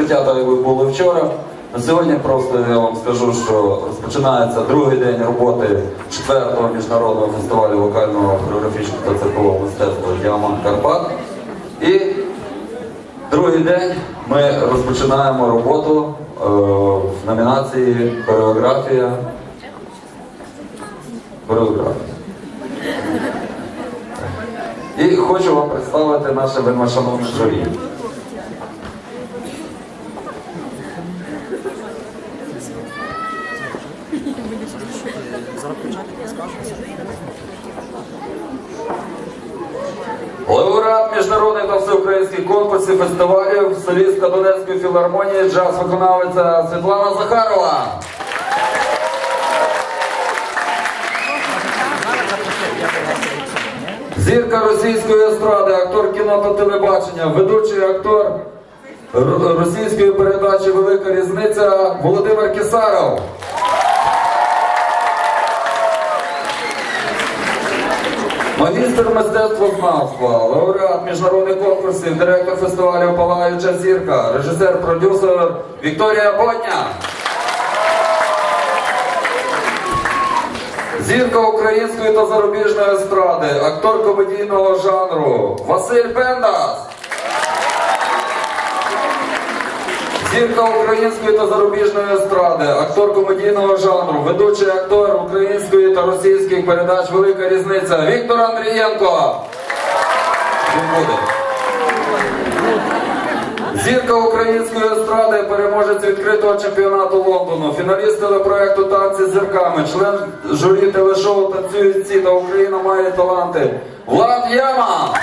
відкриття так було вчора. На сьогодні просто я вам скажу, що розпочинається другий день роботи четвертого міжнародного фестивалю вокального хореографічного та циркового мистецтва Діамант Карпат. І другий день ми розпочинаємо роботу е, в номінації хореографія. Хореографія. І хочу вам представити наше вельмишановне журі. Лауреат міжнародних та всеукраїнських конкурсів фестивалів, солістка Донецької філармонії, джаз-виконавиця Світлана Захарова. Зірка російської естради, актор кіно та телебачення, ведучий актор російської передачі Велика різниця Володимир Кісаров. Магістр мистецтвознавства, лауреат міжнародних конкурсів, директор фестивалю Палаюча зірка, режисер, продюсер Вікторія Бодня. Зірка української та зарубіжної естради, актор комедійного жанру Василь Бендас. Зірка української та зарубіжної естради, актор комедійного жанру, ведучий актор української та російських передач Велика різниця Віктор Андрієнко. Зірка української естради, переможець відкритого чемпіонату Лондону, фіналіст телепроекту Танці з зірками, член журі телешоу Танцюють всі та Україна має таланти. Влад Яма!